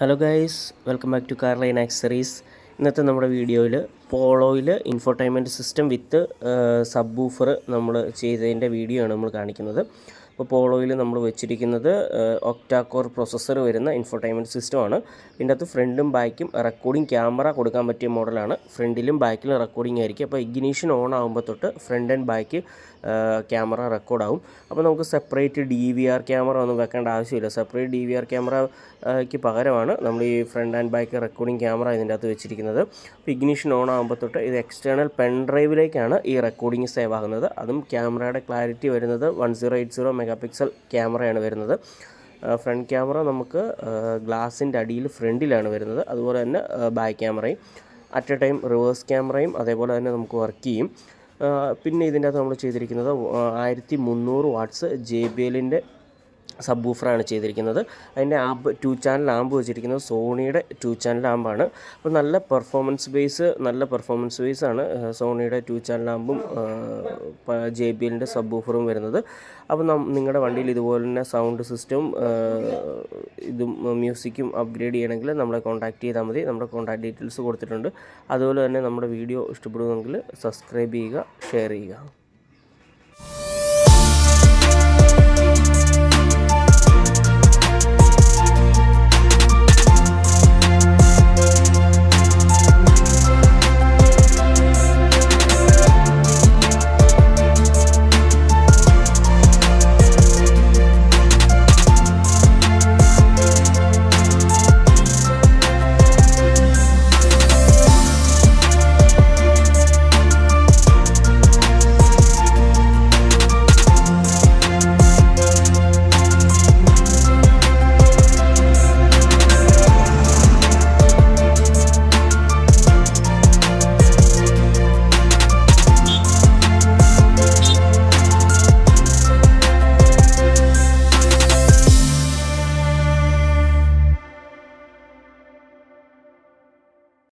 Hello guys welcome back to Carline accessories ഇന്നത്തെ നമ്മുടെ വീഡിയോയിൽ പോളോയിൽ infotainment system with sub woofer നമ്മൾ ചെയ്തതിന്റെ വീഡിയോ ആണ് നമ്മൾ കാണിക്കുന്നത്. അപ്പോൾ പോളോയിൽ നമ്മൾ വെച്ചിരിക്കുന്നത് ഒക്ടാക്കോർ പ്രൊസസ്സർ വരുന്ന ഇൻഫോർടൈൻമെന്റ് സിസ്റ്റമാണ് ഇതിന്റെ അകത്ത് ഫ്രണ്ടും ബാക്കും റെക്കോർഡിംഗ് ക്യാമറ കൊടുക്കാൻ പറ്റിയ മോഡലാണ്. ഫ്രണ്ടിലും ബാക്കിലും റെക്കോർഡിംഗ് ആയിരിക്കും. അപ്പോൾ ഇഗ്നീഷൻ ഓൺ ആകുമ്പോൾ തൊട്ട് ഫ്രണ്ട് ആൻഡ് ബാക്ക് ക്യാമറ റെക്കോർഡാവും അപ്പോൾ നമുക്ക് separate D V R camera ഒന്നും വെക്കേണ്ട ആവശ്യമില്ല. സെപ്പറേറ്റ് ഡി വി ആർ ക്യാമറയ്ക്ക് പകരമാണ് നമ്മൾ ഈ front and back recording camera ഇതിന്റെ അകത്ത് വെച്ചിരിക്കുന്നത്. അപ്പോൾ ഇഗ്നീഷൻ ഓൺ ആകുമ്പോൾ തൊട്ട് ഇത് എക്സ്റ്റേണൽ പെൻ ഡ്രൈവിലേക്കാണ് ഈ റെക്കോർഡിംഗ് സേവ് ആകുന്നത്. അതും ക്യാമറയുടെ ക്ലാരിറ്റി വരുന്നത് one zero eight zero megapixel ക്യാമറയാണ് വരുന്നത്. ഫ്രണ്ട് ക്യാമറ നമുക്ക് ഗ്ലാസിന്റെ അടിയിൽ ഫ്രണ്ടിലാണ് വരുന്നത്. അതുപോലെ തന്നെ ബാക്ക് ക്യാമറയും അറ്റ് എ ടൈം റിവേഴ്സ് ക്യാമറയും അതേപോലെ തന്നെ നമുക്ക് വർക്ക് ചെയ്യും. പിന്നെ ഇതിന്റെ അകത്ത് നമ്മൾ ചെയ്തിരിക്കുന്നത് ആയിരത്തി മുന്നൂറ് വാട്ട്സ് ജെ ബി എല്ലിന്റെ സബ് ബൂഫറാണ് ചെയ്തിരിക്കുന്നത്. അതിന്റെ ആംബ് ടു ചാനൽ ആമ്പ് വെച്ചിരിക്കുന്നത് സോണിയുടെ ടു ചാനൽ ആമ്പാണ്. അപ്പോൾ നല്ല പെർഫോമൻസ് ബേസ് നല്ല പെർഫോമൻസ് ബേസ് ആണ് സോണിയുടെ ടു ചാനൽ ആംബും ജെ ബി എല്ലിന്റെ സബ് ബൂഫറും വരുന്നത്. അപ്പോൾ നിങ്ങളുടെ വണ്ടിയിൽ ഇതുപോലെ തന്നെ സൗണ്ട് സിസ്റ്റവും ഇതും മ്യൂസിക്കും അപ്ഗ്രേഡ് ചെയ്യണമെങ്കിൽ നമ്മളെ കോൺടാക്ട് ചെയ്താൽ മതി. നമ്മുടെ കോൺടാക്ട് ഡീറ്റെയിൽസ് കൊടുത്തിട്ടുണ്ട്. അതുപോലെ തന്നെ നമ്മുടെ വീഡിയോ ഇഷ്ടപ്പെടുമെങ്കിൽ സബ്സ്ക്രൈബ് ചെയ്യുക ഷെയർ ചെയ്യുക.